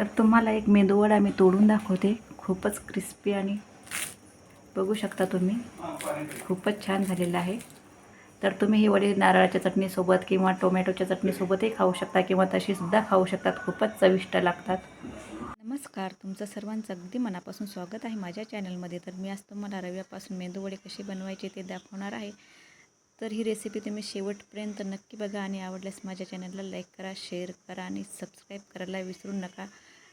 तर तुम्हाला एक मेदूवडा मी तोडून दाखवते. खूपच क्रिस्पी आणि बघू शकता तुम्ही. खूपच छान झालेलं आहे. तर तुम्ही ही वडे नारळाच्या चटणीसोबत किंवा टोमॅटोच्या चटणीसोबतही खाऊ शकता किंवा तशीसुद्धा खाऊ शकतात. खूपच चविष्ट लागतात. नमस्कार. तुमचं सर्वांचं अगदी मनापासून स्वागत आहे माझ्या चॅनलमध्ये. तर मी आज तुम्हाला रव्यापासून मेंदूवडे कसे बनवायचे ते दाखवणार आहे. तर ही रेसिपी तुम्ही शेवटपर्यंत नक्की बघा आणि आवडल्यास माझ्या चॅनलला लाईक करा शेअर करा आणि सबस्क्राईब करायला विसरू नका.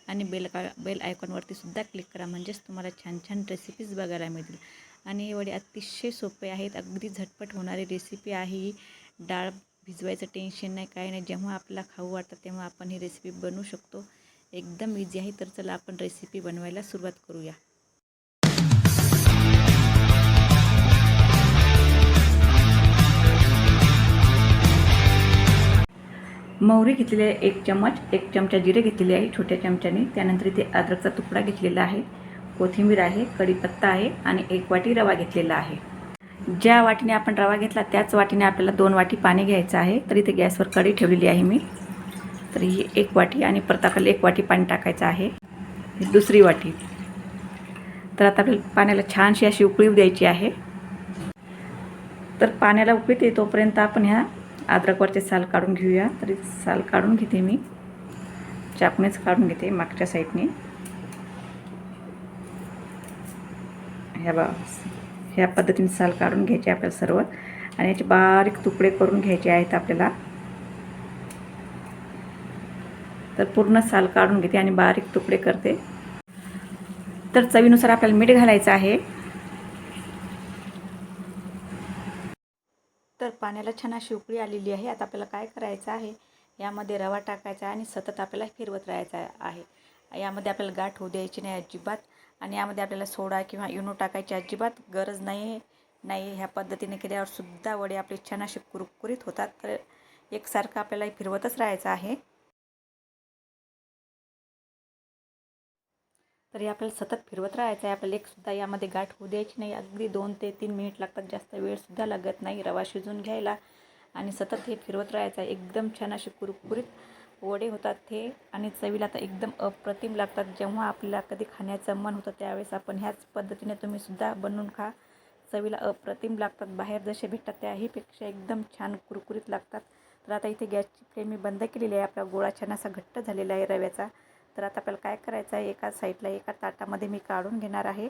आणि बेल का बेल आयकॉनवरती सुद्धा क्लिक करा. म्हणजेच तुम्हाला छान छान रेसिपीज बघायला मिळतील. आणि एवढे अतिशय सोपे आहेत. अगदी झटपट होणारी रेसिपी आहे ही. डाळ भिजवायचं टेन्शन नाही काय नाही. जेव्हा आपल्याला खाऊ वाटतं तेव्हा आपण ही रेसिपी बनवू शकतो. एकदम इझी आहे. तर चला आपण रेसिपी बनवायला सुरुवात करूया. मोहरी घेतलेली आहे एक चम्मच एक चमचा जिरे घेतलेले आहे छोट्या चमच्याने. त्यानंतर इथे अद्रकचा तुकडा घेतलेला आहे. कोथिंबीर आहे कढीपत्ता आहे आणि एक वाटी रवा घेतलेला आहे. ज्या वाटीने आपण रवा घेतला त्याच वाटीने आपल्याला दोन वाटी पाणी घ्यायचं आहे. तर इथे गॅसवर कढी ठेवलेली आहे मी. तर ही एक वाटी आणि परताखाली एक वाटी पाणी टाकायचं आहे. दुसरी वाटी. तर आता आपल्याला पाण्याला छानशी अशी उकळी द्यायची आहे. तर पाण्याला उकळीत येतोपर्यंत आपण ह्या अद्रकवरचे साल काढून घेऊया. तरी साल काढून घेते मी. चाकणीच काढून घेते मागच्या साईडने. ह्या बा ह्या पद्धतीने साल काढून घ्यायचे आपल्याला सर्व आणि याचे बारीक तुकडे करून घ्यायचे आहेत आपल्याला. तर पूर्ण साल काढून घेते आणि बारीक तुकडे करते. तर चवीनुसार आपल्याला मीठ घालायचं आहे. पाण्याला छान अशी उकळी आलेली आहे. आता आपल्याला काय करायचं आहे? यामध्ये रवा टाकायचा आहे आणि सतत आपल्याला फिरवत राहायचा आहे. यामध्ये आपल्याला गाठ होऊ द्यायची नाही अजिबात आणि यामध्ये आपल्याला सोडा किंवा इनो टाकायची अजिबात गरज नाही नाही ह्या पद्धतीने केल्यावर सुद्धा वडे आपले छान असे कुरकुरीत होतात. तर एकसारखं आपल्याला फिरवतच राहायचं आहे. तर हे आपल्याला सतत फिरवत राहायचं आहे. आपल्याला एकसुद्धा यामध्ये गाठ होऊ द्यायची नाही. अगदी दोन ते तीन मिनिट लागतात. जास्त वेळसुद्धा लागत नाही रवा शिजून घ्यायला. आणि सतत हे फिरवत राहायचं आहे. एकदम छान असे कुरकुरीत वडे होतात ते. आणि चवीला तर एकदम अप्रतिम लागतात. जेव्हा आपल्याला कधी खाण्याचं मन होतं त्यावेळेस आपण ह्याच पद्धतीने तुम्ही सुद्धा बनवून खा. चवीला अप्रतिम लागतात. बाहेर जसे भेटतात त्याहीपेक्षा एकदम छान कुरकुरीत लागतात. तर आता इथे गॅसची फ्लेम मी बंद केलेली आहे. आपला गोळा छान असा घट्ट झालेला आहे रव्याचा. तर आता आपल्याला काय करायचं आहे? एका साईडला एका ताटामध्ये मी काढून घेणार आहे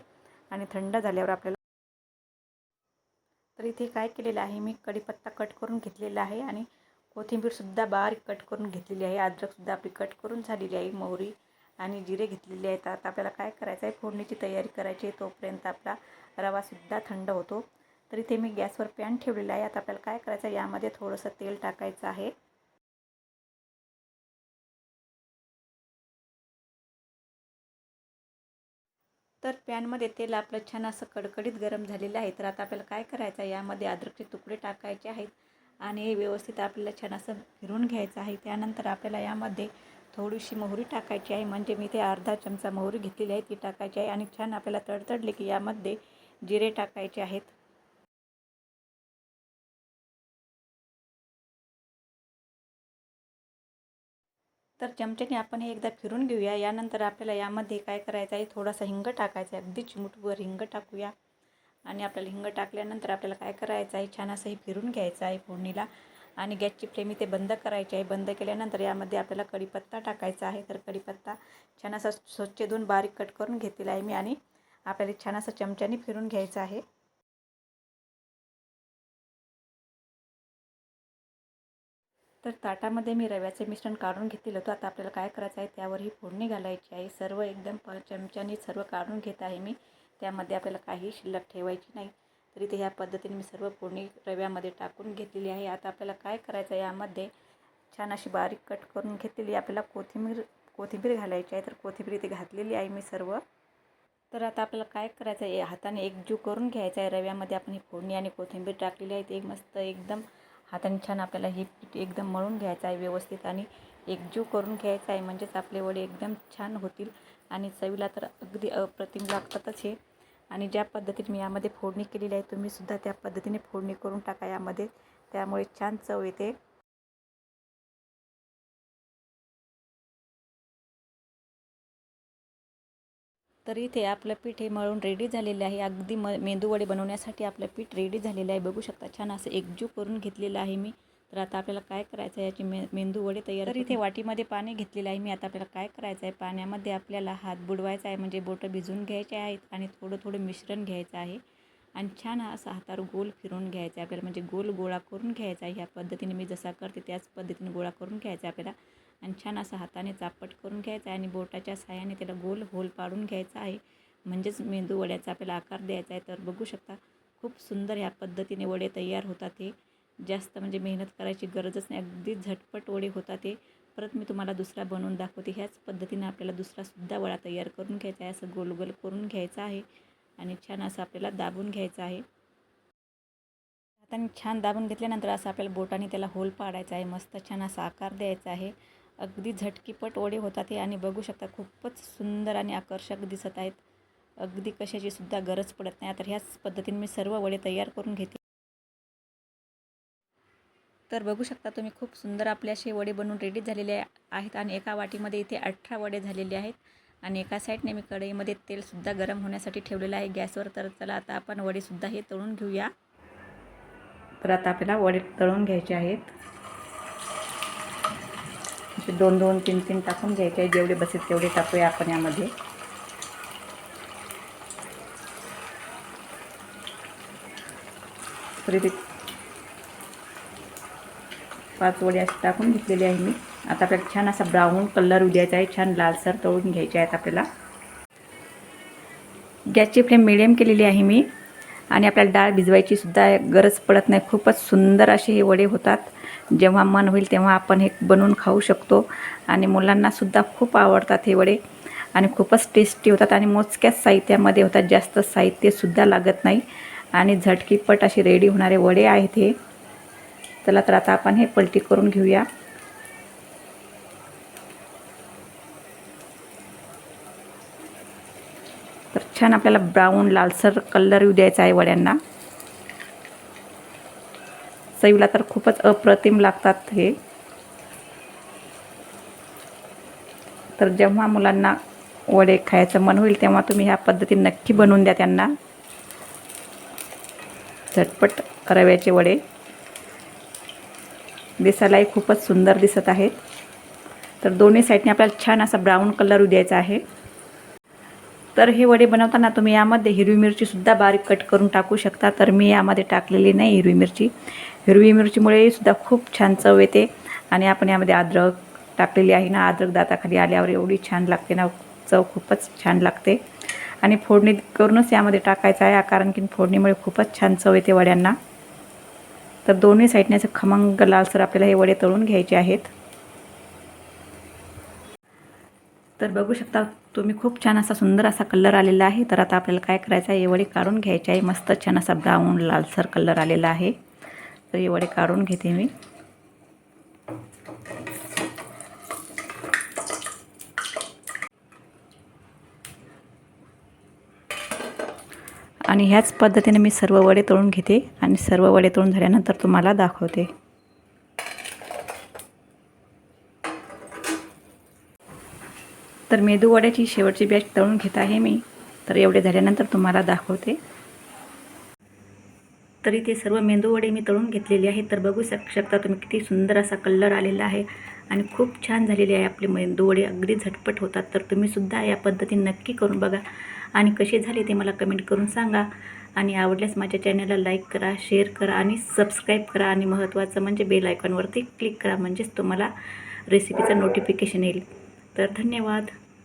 आणि थंड झाल्यावर आपल्याला तर इथे काय केलेलं आहे? मी कढीपत्ता कट करून घेतलेला आहे आणि कोथिंबीरसुद्धा बारीक कट करून घेतलेली आहे. अद्रकसुद्धा आपली कट करून झालेली आहे मोहरी आणि जिरे घेतलेले आहेत. आता आपल्याला काय करायचं आहे? फोडणीची तयारी करायची आहे. तोपर्यंत आपला रवासुद्धा थंड होतो. तर इथे मी गॅसवर पॅन ठेवलेला आहे. आता आपल्याला काय करायचं आहे? यामध्ये थोडंसं तेल टाकायचं आहे. तर पॅनमध्ये तेल आपलं छान असं कडकडीत गरम झालेलं आहे. तर आता आपल्याला काय करायचं आहे? यामध्ये अद्रकचे तुकडे टाकायचे आहेत आणि हे व्यवस्थित आपल्याला छान असं फिरून घ्यायचं आहे. त्यानंतर आपल्याला यामध्ये थोडीशी मोहरी टाकायची आहे. म्हणजे मी ते अर्धा चमचा मोहरी घेतलेली आहे. ती टाकायची आहे आणि छान आपल्याला तडतडले की यामध्ये जिरे टाकायचे आहेत. तर चमच्याने आपण हे एकदा फिरून घेऊया. यानंतर आपल्याला यामध्ये काय करायचं आहे? थोडासा हिंग टाकायचा आहे. अगदी चिमूटभर हिंग टाकूया. आणि आपल्याला हिंग टाकल्यानंतर आपल्याला काय करायचं आहे? छान असं हे फिरून घ्यायचं आहे फोडणीला. आणि गॅसची फ्लेम इथे बंद करायची आहे. बंद केल्यानंतर यामध्ये आपल्याला कढीपत्ता टाकायचा आहे. तर कढीपत्ता छान असा स्वच्छ धुवून बारीक कट करून घेतलेला आहे मी. आणि आपल्याला छान असं चमच्याने फिरून घ्यायचं आहे. तर ताटामध्ये मी रव्याचे मिश्रण काढून घेतलेलं होतं. आता आपल्याला काय करायचं आहे त्यावर ही फोडणी घालायची आहे. सर्व एकदम प चमच्याने सर्व काढून घेत आहे मी. त्यामध्ये आपल्याला काही शिल्लक ठेवायची नाही. तर इथे ह्या पद्धतीने मी सर्व फोडणी रव्यामध्ये टाकून घेतलेली आहे. आता आपल्याला काय करायचं आहे यामध्ये छान अशी बारीक कट करून घेतलेली आपल्याला कोथिंबीर कोथिंबीर घालायची आहे. तर कोथिंबीर इथे घातलेली आहे मी सर्व. तर आता आपल्याला काय करायचं आहे हाताने एकजीव करून घ्यायचं आहे. रव्यामध्ये आपण ही फोडणी आणि कोथिंबीर टाकलेली आहे. ते मस्त एकदम हाताने छान आपल्याला हे पीठ एकदम मळून घ्यायचं आहे व्यवस्थित आणि एकजीव करून घ्यायचं आहे. म्हणजेच आपले वडे एकदम छान होतील आणि चवीला तर अगदी अप्रतिम लागतातच हे. आणि ज्या पद्धतीने मी यामध्ये फोडणी केलेली आहे तुम्हीसुद्धा त्या पद्धतीने फोडणी करून टाका यामध्ये. त्यामुळे छान चव येते. तर इथे आपलं पीठ हे मळून रेडी झालेलं आहे. अगदी म मेंदूवडे बनवण्यासाठी आपलं पीठ रेडी झालेलं आहे. बघू शकता छान असं एकजीव करून घेतलेलं आहे मी. तर आता आपल्याला काय करायचं आहे याची मे मेंदू वडे तयार तर इथे वाटीमध्ये पाणी घेतलेलं आहे मी. आता आपल्याला काय करायचं आहे? पाण्यामध्ये आपल्याला हात बुडवायचा आहे. म्हणजे बोटं भिजून घ्यायचे आहेत आणि थोडं थोडं मिश्रण घ्यायचं आहे. आणि छान असा हातावर गोल फिरून घ्यायचा आहे आपल्याला. म्हणजे गोल गोळा करून घ्यायचा आहे. ह्या पद्धतीने मी जसा करते त्याच पद्धतीने गोळा करून घ्यायचा आहे आपल्याला. आणि छान असा हाताने चापट करून घ्यायचा आहे आणि बोटाच्या साह्याने त्याला गोल होल पाडून घ्यायचा आहे. म्हणजेच मेंदू वड्याचा आपल्याला आकार द्यायचा आहे. तर बघू शकता खूप सुंदर ह्या पद्धतीने वडे तयार होतात हे. जास्त म्हणजे मेहनत करायची गरजच नाही. अगदी झटपट वडे होतात ते परत मी तुम्हाला दुसरा बनवून दाखवते. ह्याच पद्धतीने आपल्याला दुसरासुद्धा वडा तयार करून घ्यायचा आहे. असं गोल गोल करून घ्यायचा आहे आणि छान असं आपल्याला दाबून घ्यायचं आहे. हाताने छान दाबून घेतल्यानंतर असं आपल्याला बोटाने त्याला होल पाडायचा आहे. मस्त छान असा आकार द्यायचा आहे. अगदी झटकीपट वडे होतात हे आणि बघू शकता खूपच सुंदर आणि आकर्षक दिसत आहेत. अगदी कशाची सुद्धा गरज पडत नाही. तर ह्याच पद्धतीने मी सर्व वडे तयार करून घेते. तर बघू शकता तुम्ही खूप सुंदर आपले असे वडे बनवून रेडी झालेले आहेत आणि एका वाटीमध्ये इथे अठरा वडे झालेले आहेत. आणि एका साईडने मी कढईमध्ये तेलसुद्धा गरम होण्यासाठी ठेवलेलं आहे. गॅसवर तर चला आता आपण वडेसुद्धा हे तळून घेऊया. तर आता आपल्याला वडे तळून घ्यायचे आहेत. असे दोन दोन तीन तीन टाकून घ्यायचे. जेवढे बसेल तेवढे टाकूया आपण यामध्ये. तरी पाच वडे असे टाकून घेतलेले आहे मी. आता आपल्याला छान असा ब्राऊन कलर द्यायचा आहे. छान लालसर तळून घ्यायचे आहेत आपल्याला. गॅसची फ्लेम मिडियम केलेली आहे मी. आणि आपल्याला डाळ भिजवायची सुद्धा गरज पडत नाही. खूपच सुंदर असे हे वडे होतात. जेव्हा मन होईल तेव्हा आपण हे बनवून खाऊ शकतो. आणि मुलांनासुद्धा खूप आवडतात हे वडे. आणि खूपच टेस्टी होतात आणि मोजक्याच साहित्यामध्ये होतात. जास्त साहित्यसुद्धा लागत नाही. आणि झटकीपट असे रेडी होणारे वडे आहेत हे. चला तर आता आपण हे पलटी करून घेऊया. तर छान आपल्याला ब्राऊन लालसर कलर येऊ द्यायचा आहे वड्यांना. चवीला तर खूपच अप्रतिम लागतात हे. तर जेव्हा मुलांना वडे खायचं मन होईल तेव्हा तुम्ही ह्या पद्धतीने नक्की बनवून द्या त्यांना. झटपट रव्याचे वडे. दिसायलाही खूपच सुंदर दिसत आहेत. तर दोन्ही साईडने आपल्याला छान असा ब्राऊन कलर द्यायचा आहे. तर हे वडे बनवताना तुम्ही यामध्ये हिरवी मिरचीसुद्धा बारीक कट करून टाकू शकता. तर मी यामध्ये टाकलेली नाही हिरवी मिरची. हिरवी मिरचीमुळे सुद्धा खूप छान चव येते. आणि आपण यामध्ये अद्रक टाकलेली आहे ना अद्रक दाताखाली आल्यावर एवढी छान लागते ना चव खूपच छान लागते. आणि फोडणी करूनच यामध्ये टाकायचं आहे कारण की फोडणीमुळे खूपच छान चव येते वड्यांना. तर दोन्ही साईडने असं खमंग लालसर आपल्याला हे वडे तळून घ्यायचे आहेत. तर बघू शकता तुम्ही खूप छान असा सुंदर असा कलर आलेला आहे. तर आता आपल्याला काय करायचं आहे हे वडे काढून घ्यायचे आहे. मस्त छान असा ब्राऊन लालसर कलर आलेला आहे. तर हे वडे काढून घेते मी. आणि ह्याच पद्धतीने मी सर्व वडे तळून घेते आणि सर्व वडे तळून झाल्यानंतर तुम्हाला दाखवते. तर मेदू वड्याची शेवटची बॅच तळून घेत आहे मी. तर एवढे झाल्यानंतर तुम्हाला दाखवते. तरी ते सर्व मेंदूवडे मी तळून घेतलेले आहेत. तर बघू शक शकता तुम्ही किती सुंदर असा कलर आलेला आहे आणि खूप छान झालेले आहे आपले मेंदूवडे. अगदी झटपट होतात. तर तुम्हीसुद्धा या पद्धतीने नक्की करून बघा. आणि कसे झाले ते मला कमेंट करून सांगा. आणि आवडल्यास माझ्या चॅनलला लाईक करा शेअर करा आणि सबस्क्राईब करा. आणि महत्त्वाचं म्हणजे बेल आयकॉनवरती क्लिक करा. म्हणजेच तुम्हाला रेसिपीचं नोटिफिकेशन येईल. तर धन्यवाद.